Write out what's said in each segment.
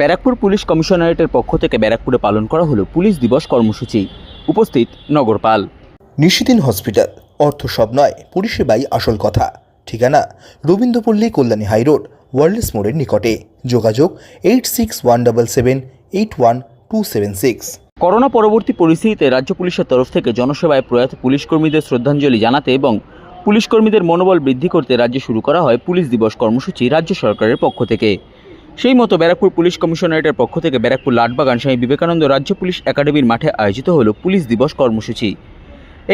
Barrackpore police কমিশনারেটের পক্ষ থেকে ব্যারাকপুরে পালন করা হলো পুলিশ দিবস কর্মসূচি। উপস্থিত নগরপাল। নিশিদিন হসপিটাল। অর্থ সব নয় পরিষেবাই আসল কথা। ঠিকানা রবীন্দ্রপল্লী কল্যাণী হাইরোড ওয়ার্ল্ডস মোড়ের নিকটে। যোগাযোগ eight six one double seven eight one two seven six. Corona পরবর্তী পরিস্থিতিতে রাজ্য পুলিশের তরফ থেকে জনসেবায় প্রয়াত পুলিশ কর্মীদের শ্রদ্ধাঞ্জলি জানাতে এবং পুলিশ কর্মীদের মনোবল বৃদ্ধি করতে রাজ্যে শুরু করা হয় পুলিশ দিবস কর্মসূচি রাজ্য সরকারের পক্ষ থেকে। সেই মতো ব্যারাকপুর পুলিশ কমিশনারেটের পক্ষ থেকে ব্যারাকপুর লাটবাগান স্বামী বিবেকানন্দ রাজ্য পুলিশ একাডেমির মাঠে আয়োজিত হলো পুলিশ দিবস কর্মসূচি।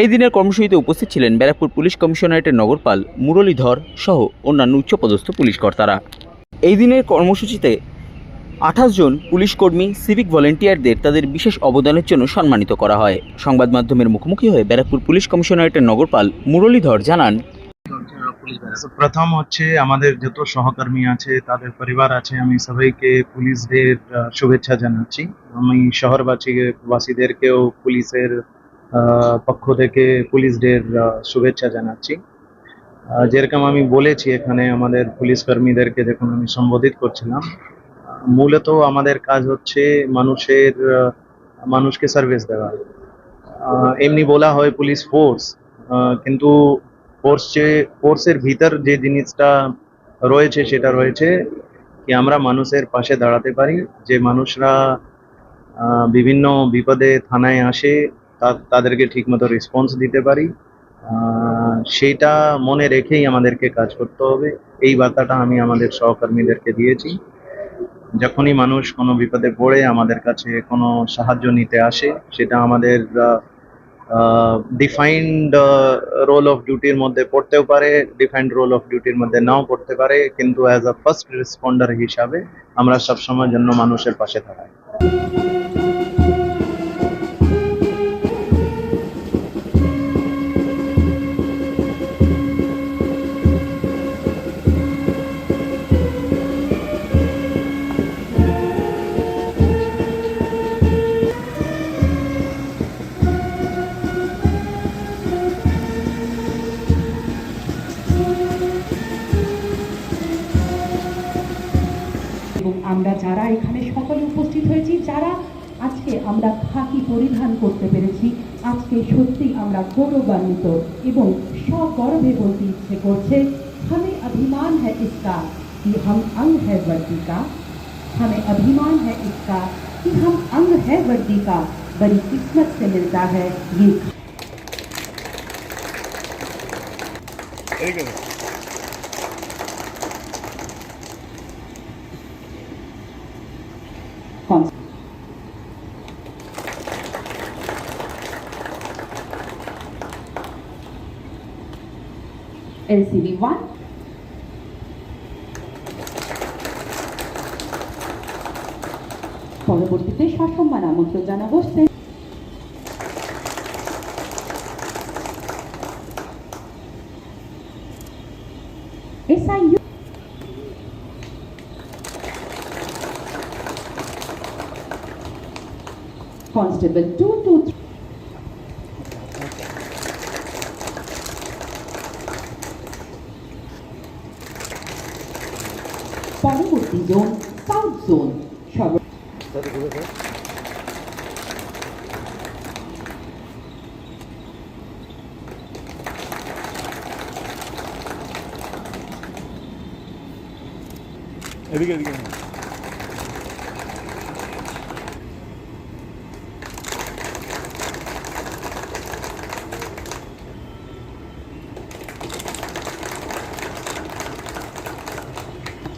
এই দিনের কর্মসূচিতে উপস্থিত ছিলেন ব্যারাকপুর পুলিশ কমিশনারেটের নগরপাল মুরলীধর সহ অন্যান্য উচ্চপদস্থ পুলিশ কর্তারা। এই দিনের কর্মসূচিতে আঠাশ জন পুলিশ কর্মী সিভিক ভলেন্টিয়ারদের তাদের বিশেষ অবদানের জন্য সম্মানিত করা হয়। সংবাদ মাধ্যমের মুখোমুখি হয়ে ব্যারাকপুর পুলিশ কমিশনারেটের নগরপাল মুরলীধর জানান So, প্রথম হচ্ছে আমাদের যত সহকর্মী আছে তাদের পরিবার আছে আমি সবাইকে পুলিশ ডের শুভেচ্ছা জানাচ্ছি। আমি শহরবাসী বাসীদেরকেও পুলিশের পক্ষ থেকে পুলিশ ডের শুভেচ্ছা জানাচ্ছি। যেরকম আমি বলেছি এখানে আমাদের পুলিশ কর্মীদেরকে যখন আমি সম্বোধিত করছিলাম। মূলত আমাদের কাজ হচ্ছে মানুষের মানুষকে সার্ভিস দেওয়া। এমনি বলা হয় পুলিশ ফোর্স কিন্তু ফোর্স যে ফোর্সের ভিতর যে জিনিসটা রয়েছে, সেটা রয়েছে কি আমরা মানুষের পাশে দাঁড়াতে পারি, যে মানুষরা বিভিন্ন বিপদে থানায় আসে তাদেরকে ঠিকমতো রেসপন্স দিতে পারি। সেটা মনে রেখেই আমাদেরকে কাজ করতে হবে। এই বার্তাটা আমি আমাদের সহকর্মীদেরকে দিয়েছি। যখনই মানুষ কোনো বিপদে পড়ে, আমাদের কাছে কোনো সাহায্য নিতে আসে, সেটা আমাদের ডিফাইন্ড রোল অফ ডিউটির মধ্যে পড়তেও পারে ডিফাইন্ড রোল অফ ডিউটির মধ্যে নাও পড়তে পারে, কিন্তু অ্যাজ আ ফার্স্ট রেসপন্ডার হিসাবে আমরা সবসময়ের জন্য মানুষের পাশে থাকাই। আমরা যারা এখানে সকলে উপস্থিত হয়েছি যারা আজকে আমরা খাকি পরিধান করতে পেরেছি আজকে সত্যি আমরা গৌরবান্বিত এবং সগর্বে বলতে ইচ্ছে করছে हमें अभिमान है इसका कि हम अंग है वर्दी का हमें अभिमान है इसका कि हम अंग है वर्दी का बड़ी किस्मत से मिलता है ये এলসিবি ওয়ান পরবর্তীতে সসম্মান আমন্ত্রণ জানাব SIU Constable 223 পরবর্তী জোন সাউথ জোন সর্ব এদিকে এদিকে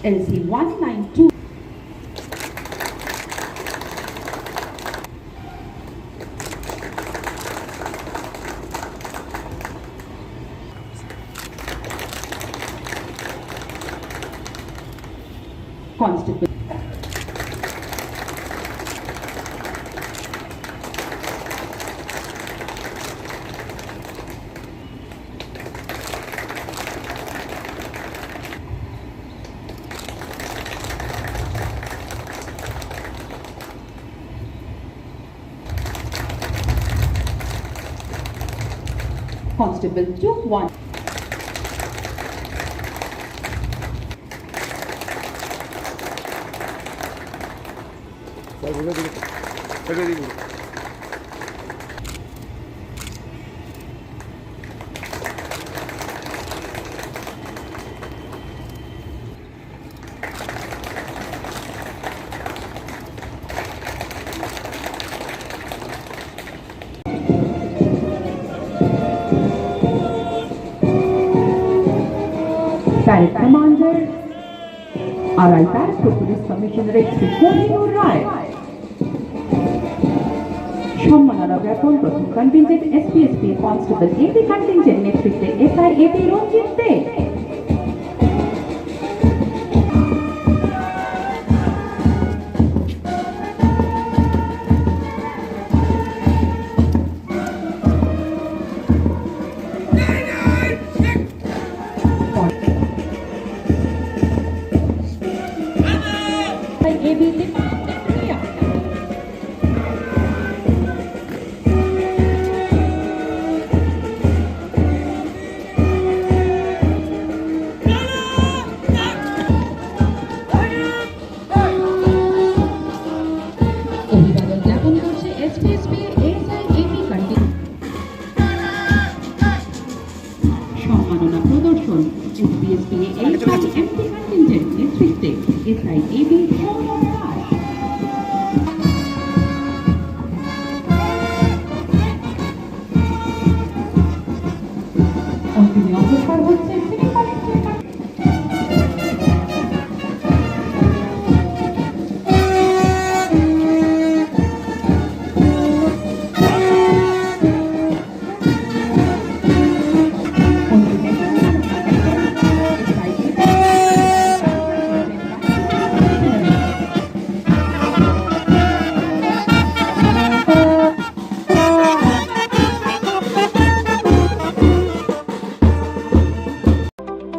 LC 192 Constable Constable two one. Thank you. Parade Commander, RI Director Police Commissionerate Shri Kohinoor রায় সম্মাননা জ্ঞাপন প্রথম contingent SPSP constable AP contingent নেতৃত্বে SI AP Ranjit De